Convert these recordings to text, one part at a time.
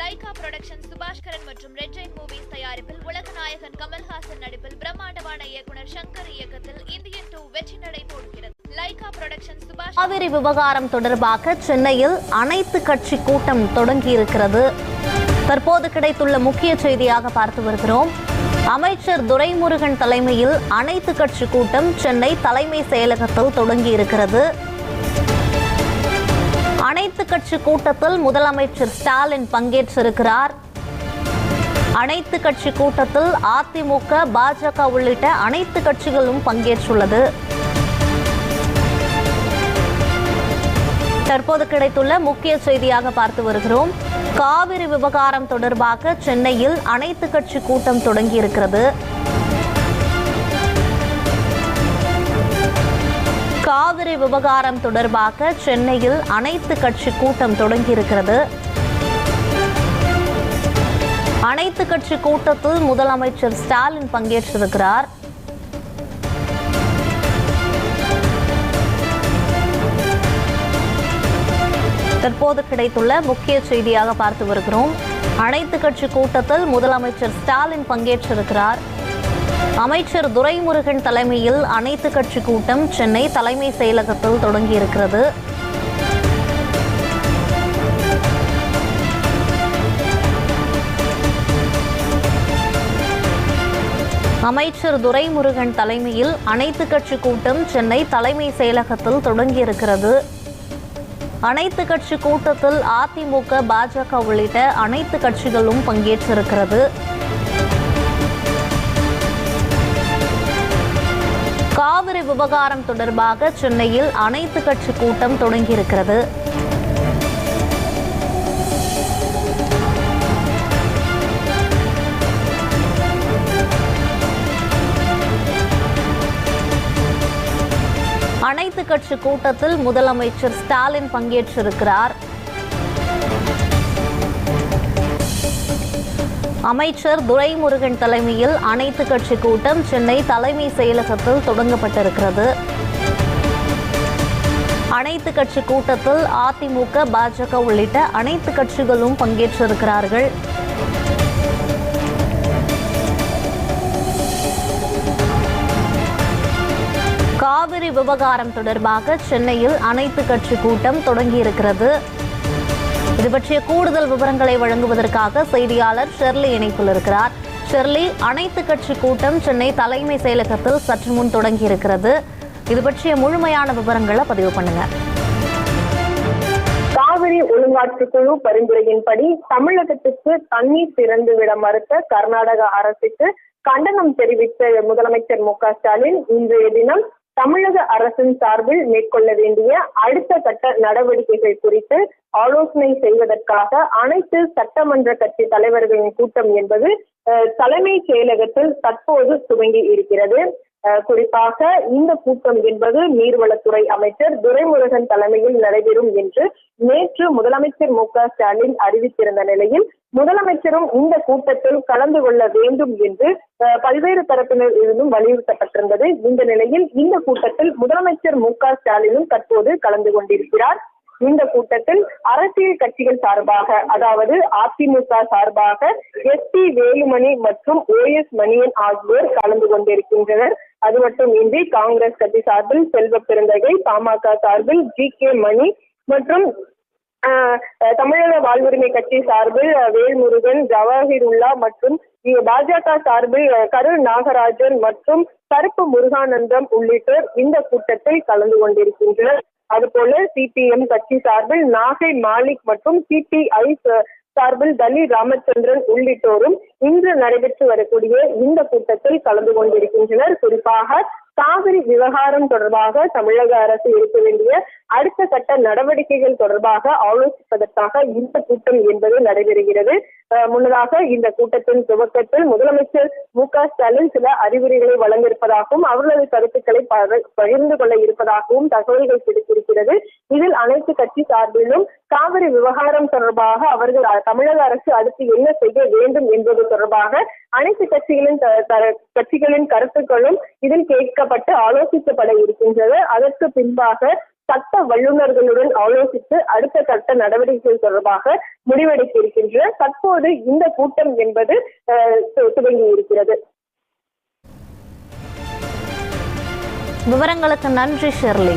Lyca production Subaskaran மற்றும் red Jain movies தயாரிப்பில் உலக நாயகன் கமல்ஹாசன் நடிப்பில் பிரம்மாண்டமான இயக்குனர் சங்கர் இயக்கத்தில் இந்தியன் டூ வெற்றி நடை போடுகிறது. லைகா புரொடக்ஷன் சுபாஷ் காவிரி விவகாரம் தொடர்பாக சென்னையில் அனைத்து கட்சி கூட்டம் தொடங்கியிருக்கிறது. தற்போது கிடைத்துள்ள முக்கிய செய்தியாக பார்த்து வருகிறோம். அமைச்சர் துரைமுருகன் தலைமையில் அனைத்து கட்சி கூட்டம் சென்னை தலைமை செயலகத்தில் தொடங்கியிருக்கிறது. அனைத்து கட்சி கூட்டத்தில் முதலமைச்சர் ஸ்டாலின் பங்கேற்றிருக்கிறார். அனைத்து கட்சி கூட்டத்தில் அதிமுக பாஜக உள்ளிட்ட அனைத்து கட்சிகளும் பங்கேற்றுள்ளது. தற்போது கிடைத்துள்ள முக்கிய செய்தியாக பார்த்து வருகிறோம். காவிரி விவகாரம் தொடர்பாக சென்னையில் அனைத்து கட்சி கூட்டம் தொடங்கியிருக்கிறது. காவிரி விவகாரம் தொடர்பாக சென்னையில் அனைத்து கட்சி கூட்டம் தொடங்கியிருக்கிறது. அனைத்து கட்சி கூட்டத்தில் முதலமைச்சர் ஸ்டாலின் பங்கேற்றிருக்கிறார். தற்போது கிடைத்துள்ள முக்கிய செய்தியாக பார்த்து வருகிறோம். அனைத்து கட்சி கூட்டத்தில் முதலமைச்சர் ஸ்டாலின் பங்கேற்றிருக்கிறார். அமைச்சர் துரைமுருகன் தலைமையில் அனைத்து கட்சி கூட்டம் சென்னை தலைமை செயலகத்தில் தொடங்கியிருக்கிறது. அமைச்சர் துரைமுருகன் தலைமையில் அனைத்து கட்சி கூட்டம் சென்னை தலைமை செயலகத்தில் தொடங்கியிருக்கிறது. அனைத்து கட்சி கூட்டத்தில் அதிமுக பாஜக உள்ளிட்ட அனைத்து கட்சிகளும் பங்கேற்றிருக்கிறது. விவகாரம் தொடர்பாக சென்னையில் அனைத்து கட்சி கூட்டம் தொடங்கியிருக்கிறது. அனைத்து கட்சி கூட்டத்தில் முதலமைச்சர் ஸ்டாலின் பங்கேற்றிருக்கிறார். அமைச்சர் துரைமுருகன் தலைமையில் அனைத்து கட்சி கூட்டம் சென்னை தலைமை செயலகத்தில் தொடங்கப்பட்டிருக்கிறது. அனைத்து கட்சி கூட்டத்தில் அதிமுக பாஜக உள்ளிட்ட அனைத்து கட்சிகளும் பங்கேற்றிருக்கிறார்கள். காவிரி விவகாரம் தொடர்பாக சென்னையில் அனைத்து கட்சி கூட்டம் தொடங்கியிருக்கிறது. இது பற்றிய கூடுதல் விவரங்களை வழங்குவதற்காக செய்தியாளர் ஷெர்லி இணைப்பில் இருக்கிறார். ஷெர்லி அனைத்து கட்சி கூட்டம் சென்னை தலைமை செயலகத்தில் சற்று முன் தொடங்கியிருக்கிறது. இது பற்றிய முழுமையான விவரங்களை பதிவு பண்ணுங்க. காவிரி ஒழுங்காற்று குழு பரிந்துரையின்படி தமிழகத்துக்கு தண்ணீர் திறந்துவிட மறுத்த கர்நாடக அரசுக்கு கண்டனம் தெரிவித்த முதலமைச்சர் மு க ஸ்டாலின் இன்றைய தினம் தமிழக அரசின் சார்பில் மேற்கொள்ள வேண்டிய அடுத்த கட்ட நடவடிக்கைகள் குறித்து ஆலோசனை செய்வதற்காக அனைத்து சட்டமன்ற கட்சி தலைவர்களின் கூட்டம் என்பது அஹ், தலைமைச் செயலகத்தில் தற்போது துவங்கி இருக்கிறது. குறிப்பாக இந்த கூட்டம் என்பது நீர்வளத்துறை அமைச்சர் துரைமுருகன் தலைமையில் நடைபெறும் என்று நேற்று முதலமைச்சர் மு க ஸ்டாலின் அறிவித்திருந்த நிலையில் முதலமைச்சரும் இந்த கூட்டத்தில் கலந்து கொள்ள வேண்டும் என்று பல்வேறு தரப்பினர் இருந்தும் வலியுறுத்தப்பட்டிருந்தது. இந்த நிலையில் இந்த கூட்டத்தில் முதலமைச்சர் மு க ஸ்டாலினும் தற்போது கலந்து கொண்டிருக்கிறார். இந்த கூட்டத்தில் அரசியல் கட்சிகள் சார்பாக அதாவது அதிமுக சார்பாக எஸ் பி வேலுமணி மற்றும் ஓ எஸ் மணியன் ஆகியோர் கலந்து கொண்டிருக்கின்றனர். அது மட்டுமின்றி காங்கிரஸ் கட்சி சார்பில் செல்வ பெருந்தகை பாமக சார்பில் ஜி கே மணி மற்றும் தமிழக வாழ்வுரிமை கட்சி சார்பில் வேல்முருகன் வேல்முருகன் ஜவாஹிருல்லா மற்றும் பாஜக சார்பில் அஹ், கரு நாகராஜன் மற்றும் கருப்பு முருகானந்தம் உள்ளிட்டோர் இந்த கூட்டத்தில் கலந்து கொண்டிருக்கின்றனர். அதுபோல சிபிஎம் கட்சி சார்பில் நாகை மாலிக் மற்றும் சிபிஐ சார்பில் தலி ராமச்சந்திரன் உள்ளிட்டோரும் இன்று நடைபெற்று வரக்கூடிய இந்த கூட்டத்தில் கலந்து கொண்டிருக்கின்றனர். குறிப்பாக காவிரி விவகாரம் தொடர்பாக தமிழக அரசு இருக்க வேண்டிய அடுத்த கட்ட நடவடிக்கைகள் தொடர்பாக ஆலோசிப்பதற்காக இந்த கூட்டம் என்பது நடைபெறுகிறது. முன்னதாக இந்த கூட்டத்தின் துவக்கத்தில் முதலமைச்சர் மு க ஸ்டாலின் சில அறிவுரைகளை வழங்கியிருப்பதாகவும் அவர்களது கருத்துக்களை பகிர்ந்து கொள்ள இருப்பதாகவும் தகவல்கள் கிடைத்திருக்கிறது. இதில் அனைத்து கட்சி சார்பிலும் காவிரி விவகாரம் தொடர்பாக அவர்கள் தமிழக அரசு அடுத்து என்ன செய்ய வேண்டும் என்பது தொடர்பாக அனைத்து கட்சிகளின் த- த- கட்சிகளின் கருத்துக்களும் இதில் கேட்கப்பட்டு ஆலோசிக்கப்பட இருக்கின்றது அதற்கு பின்பாக சட்ட வல்லுநர்களுடன் ஆலோசித்து அடுத்த கட்ட நடவடிக்கைகள் தொடர்பாக முடிவெடுக்க இருக்கின்ற தற்போது இந்த கூட்டம் என்பது அஹ், துவங்கி இருக்கிறது விவரங்களுக்கு நன்றி ஷெர்லி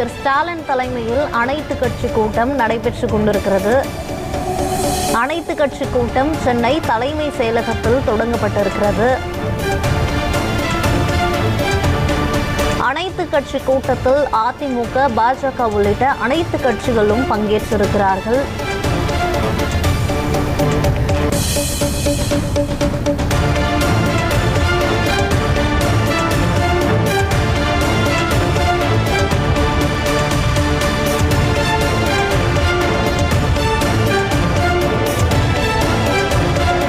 முதலமைச்சர் ஸ்டாலின் தலைமையில் அனைத்து கட்சி கூட்டம் நடைபெற்று கொண்டிருக்கிறது. அனைத்து கட்சி கூட்டம் சென்னை தலைமை செயலகத்தில் தொடங்கப்பட்டிருக்கிறது. அனைத்து கட்சி கூட்டத்தில் அதிமுக பாஜக உள்ளிட்ட அனைத்து கட்சிகளும் பங்கேற்றிருக்கிறார்கள்.